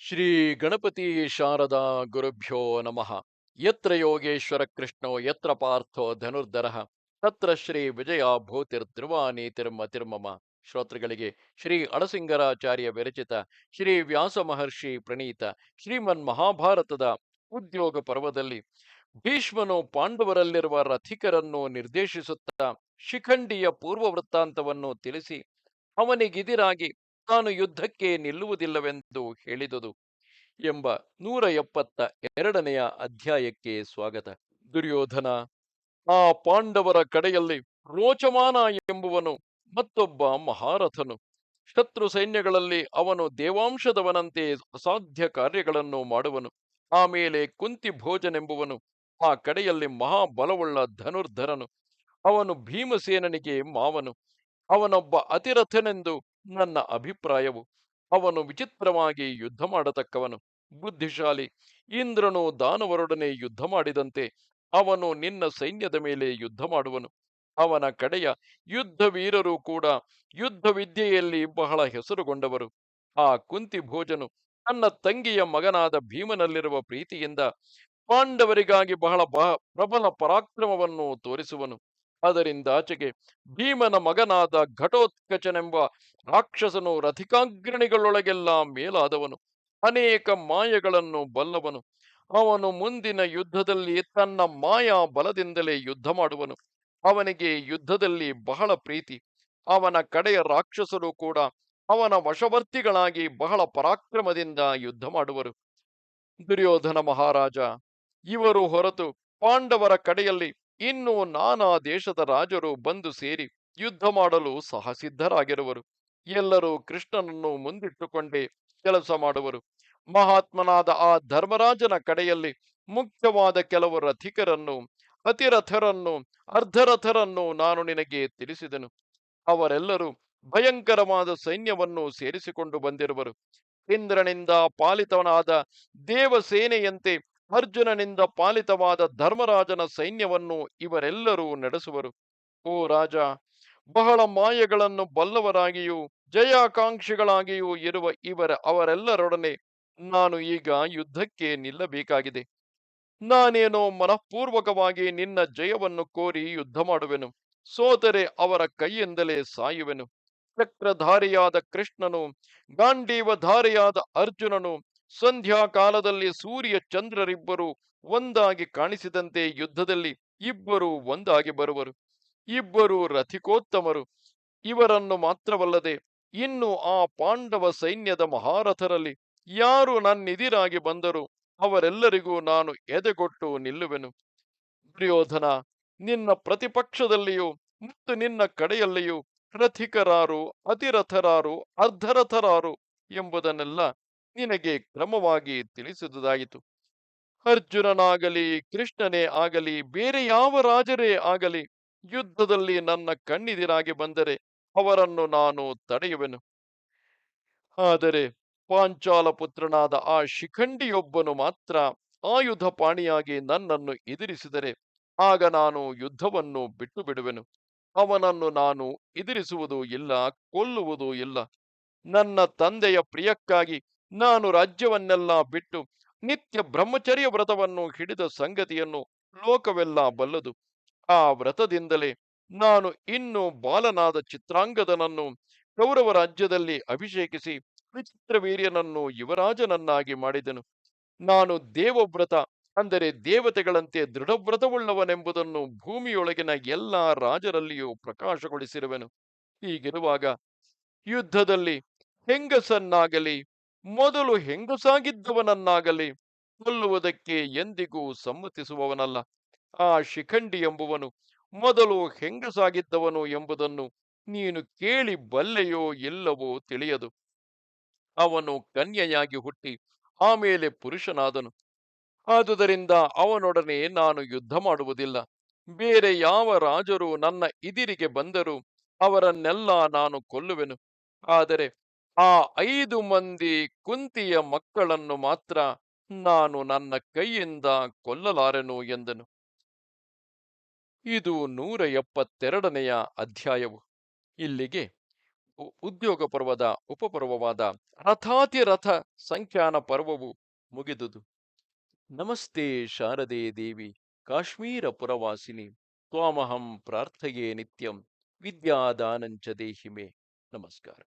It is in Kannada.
ಶ್ರೀ ಗಣಪತಿ ಶಾರದಾ ಗುರುಭ್ಯೋ ನಮಃ. ಯತ್ರ ಯೋಗೇಶ್ವರ ಕೃಷ್ಣೋ, ಯತ್ರ ಪಾರ್ಥೋ ಧನುರ್ಧರ. ತತ್ರ ಶ್ರೀ ವಿಜಯ ಭೂತಿರ್ಧ್ರುವಾನೀತಿರ್ಮತಿರ್ಮಮ ಶ್ರೋತೃಗಳಿಗೆ ಶ್ರೀ ಅಳಸಿಂಗರಾಚಾರ್ಯ ವಿರಚಿತ, ಶ್ರೀ ವ್ಯಾಸ ಮಹರ್ಷಿ ಪ್ರಣೀತ, ಶ್ರೀಮನ್ ಮಹಾಭಾರತದ ಉದ್ಯೋಗ ಪರ್ವದಲ್ಲಿ ಭೀಷ್ಮನು ಪಾಂಡವರಲ್ಲಿರುವ ರಥಿಕರನ್ನು ನಿರ್ದೇಶಿಸುತ್ತಾ ಶಿಖಂಡಿಯ ಪೂರ್ವ ವೃತ್ತಾಂತವನ್ನು ತಿಳಿಸಿ ಅವನಿಗಿದಿರಾಗಿ ತಾನು ಯುದ್ಧಕ್ಕೆ ನಿಲ್ಲುವುದಿಲ್ಲವೆಂದು ಹೇಳಿದುದು ಎಂಬ ನೂರ ಎಪ್ಪತ್ತ ಎರಡನೆಯ ಅಧ್ಯಾಯಕ್ಕೆ ಸ್ವಾಗತ. ದುರ್ಯೋಧನ, ಆ ಪಾಂಡವರ ಕಡೆಯಲ್ಲಿ ರೋಚಮಾನ ಎಂಬುವನು ಮತ್ತೊಬ್ಬ ಮಹಾರಥನು. ಶತ್ರು ಸೈನ್ಯಗಳಲ್ಲಿ ಅವನು ದೇವಾಂಶದವನಂತೆ ಅಸಾಧ್ಯ ಕಾರ್ಯಗಳನ್ನು ಮಾಡುವನು. ಆಮೇಲೆ ಕುಂತಿ ಭೋಜನೆಂಬುವನು, ಆ ಕಡೆಯಲ್ಲಿ ಮಹಾಬಲವುಳ್ಳ ಧನುರ್ಧರನು. ಅವನು ಭೀಮಸೇನನಿಗೆ ಮಾವನು. ಅವನೊಬ್ಬ ಅತಿರಥನೆಂದು ನನ್ನ ಅಭಿಪ್ರಾಯವು ಅವನು ವಿಚಿತ್ರವಾಗಿ ಯುದ್ಧ ಮಾಡತಕ್ಕವನು, ಬುದ್ಧಿಶಾಲಿ. ಇಂದ್ರನು ದಾನವರೊಡನೆ ಯುದ್ಧ ಮಾಡಿದಂತೆ ಅವನು ನಿನ್ನ ಸೈನ್ಯದ ಮೇಲೆ ಯುದ್ಧ ಮಾಡುವನು. ಅವನ ಕಡೆಯ ಯುದ್ಧ ವೀರರು ಕೂಡ ಯುದ್ಧ ವಿದ್ಯೆಯಲ್ಲಿ ಬಹಳ ಹೆಸರುಗೊಂಡವರು. ಆ ಕುಂತಿ ಭೋಜನು ತನ್ನ ತಂಗಿಯ ಮಗನಾದ ಭೀಮನಲ್ಲಿರುವ ಪ್ರೀತಿಯಿಂದ ಪಾಂಡವರಿಗಾಗಿ ಬಹಳ ಬಹ ಪ್ರಬಲ ಪರಾಕ್ರಮವನ್ನು ತೋರಿಸುವನು. ಅದರಿಂದಾಚೆಗೆ ಭೀಮನ ಮಗನಾದ ಘಟೋತ್ಕಚನೆಂಬ ರಾಕ್ಷಸನು ರಥಿಕಾಗ್ರಣಿಗಳೊಳಗೆಲ್ಲ ಮೇಲಾದವನು. ಅನೇಕ ಮಾಯಗಳನ್ನು ಬಲ್ಲವನು. ಅವನು ಮುಂದಿನ ಯುದ್ಧದಲ್ಲಿ ತನ್ನ ಮಾಯಾ ಬಲದಿಂದಲೇ ಯುದ್ಧ ಮಾಡುವನು. ಅವನಿಗೆ ಯುದ್ಧದಲ್ಲಿ ಬಹಳ ಪ್ರೀತಿ. ಅವನ ಕಡೆಯ ರಾಕ್ಷಸರು ಕೂಡ ಅವನ ವಶವರ್ತಿಗಳಾಗಿ ಬಹಳ ಪರಾಕ್ರಮದಿಂದ ಯುದ್ಧ ಮಾಡುವರು. ದುರ್ಯೋಧನ ಮಹಾರಾಜ, ಇವರು ಹೊರತು ಪಾಂಡವರ ಕಡೆಯಲ್ಲಿ ಇನ್ನು ನಾನಾ ದೇಶದ ರಾಜರು ಬಂದು ಸೇರಿ ಯುದ್ಧ ಮಾಡಲು ಸಹ ಸಿದ್ಧರಾಗಿರುವರು ಎಲ್ಲರೂ ಕೃಷ್ಣನನ್ನು ಮುಂದಿಟ್ಟುಕೊಂಡೇ ಕೆಲಸ ಮಾಡುವರು. ಮಹಾತ್ಮನಾದ ಆ ಧರ್ಮರಾಜನ ಕಡೆಯಲ್ಲಿ ಮುಖ್ಯವಾದ ಕೆಲವು ರಥಿಕರನ್ನು, ಅತಿರಥರನ್ನು, ಅರ್ಧರಥರನ್ನು ನಾನು ನಿನಗೆ ತಿಳಿಸಿದನು. ಅವರೆಲ್ಲರೂ ಭಯಂಕರವಾದ ಸೈನ್ಯವನ್ನು ಸೇರಿಸಿಕೊಂಡು ಬಂದಿರುವರು. ಇಂದ್ರನಿಂದ ಪಾಲಿತವನಾದ ದೇವಸೇನೆಯಂತೆ ಅರ್ಜುನನಿಂದ ಪಾಲಿತವಾದ ಧರ್ಮರಾಜನ ಸೈನ್ಯವನ್ನು ಇವರೆಲ್ಲರೂ ನಡೆಸುವರು. ಓ ರಾಜ, ಬಹಳ ಮಾಯಗಳನ್ನು ಬಲ್ಲವರಾಗಿಯೂ, ಜಯಾಕಾಂಕ್ಷಿಗಳಾಗಿಯೂ ಇರುವ ಇವರ ಅವರೆಲ್ಲರೊಡನೆ ನಾನು ಈಗ ಯುದ್ಧಕ್ಕೆ ನಿಲ್ಲಬೇಕಾಗಿದೆ. ನಾನೇನೋ ಮನಃಪೂರ್ವಕವಾಗಿ ನಿನ್ನ ಜಯವನ್ನು ಕೋರಿ ಯುದ್ಧ ಮಾಡುವೆನು. ಸೋತರೆ ಅವರ ಕೈಯಿಂದಲೇ ಸಾಯುವೆನು. ಚಕ್ರಧಾರಿಯಾದ ಕೃಷ್ಣನು, ಗಾಂಡೀವಧಾರಿಯಾದ ಅರ್ಜುನನು ಸಂಧ್ಯಾ ಕಾಲದಲ್ಲಿ ಸೂರ್ಯ ಚಂದ್ರರಿಬ್ಬರು ಒಂದಾಗಿ ಕಾಣಿಸಿದಂತೆ ಯುದ್ಧದಲ್ಲಿ ಇಬ್ಬರು ಒಂದಾಗಿ ಬರುವರು. ಇಬ್ಬರು ರಥಿಕೋತ್ತಮರು. ಇವರನ್ನು ಮಾತ್ರವಲ್ಲದೆ ಇನ್ನು ಆ ಪಾಂಡವ ಸೈನ್ಯದ ಮಹಾರಥರಲ್ಲಿ ಯಾರು ನನ್ನಿದಿರಾಗಿ ಬಂದರು ಅವರೆಲ್ಲರಿಗೂ ನಾನು ಎದೆಗೊಟ್ಟು ನಿಲ್ಲುವೆನು. ದುರ್ಯೋಧನ, ನಿನ್ನ ಪ್ರತಿಪಕ್ಷದಲ್ಲಿಯೂ ಮತ್ತು ನಿನ್ನ ಕಡೆಯಲ್ಲಿಯೂ ರಥಿಕರಾರು, ಅತಿರಥರಾರು, ಅರ್ಧರಥರಾರು ಎಂಬುದನ್ನೆಲ್ಲ ನಿನಗೆ ಕ್ರಮವಾಗಿ ತಿಳಿಸಿದುದಾಯಿತು. ಅರ್ಜುನನಾಗಲಿ, ಕೃಷ್ಣನೇ ಆಗಲಿ, ಬೇರೆ ಯಾವ ರಾಜರೇ ಆಗಲಿ, ಯುದ್ಧದಲ್ಲಿ ನನ್ನ ಕಣ್ಣಿದಿರಾಗಿ ಬಂದರೆ ಅವರನ್ನು ನಾನು ತಡೆಯುವೆನು. ಆದರೆ ಪಾಂಚಾಲ ಪುತ್ರನಾದ ಆ ಶಿಖಂಡಿಯೊಬ್ಬನು ಮಾತ್ರ ಆಯುಧ ಪಾಣಿಯಾಗಿ ನನ್ನನ್ನು ಎದುರಿಸಿದರೆ ಆಗ ನಾನು ಯುದ್ಧವನ್ನು ಬಿಟ್ಟು ಬಿಡುವೆನು ಅವನನ್ನು ನಾನು ಎದುರಿಸುವುದೂ ಇಲ್ಲ, ಕೊಲ್ಲುವುದೂ ಇಲ್ಲ. ನನ್ನ ತಂದೆಯ ಪ್ರಿಯಕ್ಕಾಗಿ ನಾನು ರಾಜ್ಯವನ್ನೆಲ್ಲ ಬಿಟ್ಟು ನಿತ್ಯ ಬ್ರಹ್ಮಚರ್ಯ ವ್ರತವನ್ನು ಹಿಡಿದ ಸಂಗತಿಯನ್ನು ಲೋಕವೆಲ್ಲ ಬಲ್ಲದು. ಆ ವ್ರತದಿಂದಲೇ ನಾನು ಇನ್ನು ಬಾಲನಾದ ಚಿತ್ರಾಂಗದನನ್ನು ಕೌರವ ರಾಜ್ಯದಲ್ಲಿ ಅಭಿಷೇಕಿಸಿ ವಿಚಿತ್ರವೀರ್ಯನನ್ನು ಯುವರಾಜನನ್ನಾಗಿ ಮಾಡಿದನು. ನಾನು ದೇವವ್ರತ ಅಂದರೆ ದೇವತೆಗಳಂತೆ ದೃಢವ್ರತವುಳ್ಳವನೆಂಬುದನ್ನು ಭೂಮಿಯೊಳಗಿನ ಎಲ್ಲಾ ರಾಜರಲ್ಲಿಯೂ ಪ್ರಕಾಶಗೊಳಿಸಿರುವೆನು. ಹೀಗಿರುವಾಗ ಯುದ್ಧದಲ್ಲಿ ಹೆಂಗಸನ್ನಾಗಲಿ ಮೊದಲು ಹೆಂಗಸಾಗಿದ್ದವನನ್ನಾಗಲಿ ಕೊಲ್ಲುವುದಕ್ಕೆ ಎಂದಿಗೂ ಸಮ್ಮತಿಸುವವನಲ್ಲ. ಆ ಶಿಖಂಡಿ ಎಂಬುವನು ಮೊದಲು ಹೆಂಗಸಾಗಿದ್ದವನು ಎಂಬುದನ್ನು ನೀನು ಕೇಳಿ ಬಲ್ಲೆಯೋ ಇಲ್ಲವೋ ತಿಳಿಯದು. ಅವನು ಕನ್ಯೆಯಾಗಿ ಹುಟ್ಟಿ ಆಮೇಲೆ ಪುರುಷನಾದನು. ಆದುದರಿಂದ ಅವನೊಡನೆ ನಾನು ಯುದ್ಧ ಮಾಡುವುದಿಲ್ಲ. ಬೇರೆ ಯಾವ ರಾಜರು ನನ್ನ ಇದಿರಿಗೆ ಬಂದರೂ ಅವರನ್ನೆಲ್ಲ ನಾನು ಕೊಲ್ಲುವೆನು. ಆದರೆ ಆ ಐದು ಮಂದಿ ಕುಂತಿಯ ಮಕ್ಕಳನ್ನು ಮಾತ್ರ ನಾನು ನನ್ನ ಕೈಯಿಂದ ಕೊಲ್ಲಲಾರೆನು ಎಂದನು. ಇದು ನೂರ ಎಪ್ಪತ್ತೆರಡನೆಯ ಅಧ್ಯಾಯವು. ಇಲ್ಲಿಗೆ ಉದ್ಯೋಗ ಪರ್ವದ ಉಪಪರ್ವವಾದ ರಥಾತಿರಥ ಸಂಖ್ಯಾನ ಪರ್ವವು ಮುಗಿದುದು. ನಮಸ್ತೆ ಶಾರದೆ ದೇವಿ, ಕಾಶ್ಮೀರ ಪುರವಾಸಿನಿ, ತ್ವಾಮಹಂ ಪ್ರಾರ್ಥಯೇ ನಿತ್ಯಂ, ವಿದ್ಯಾದಾನಂಚ ದೇಹಿಮೆ. ನಮಸ್ಕಾರ.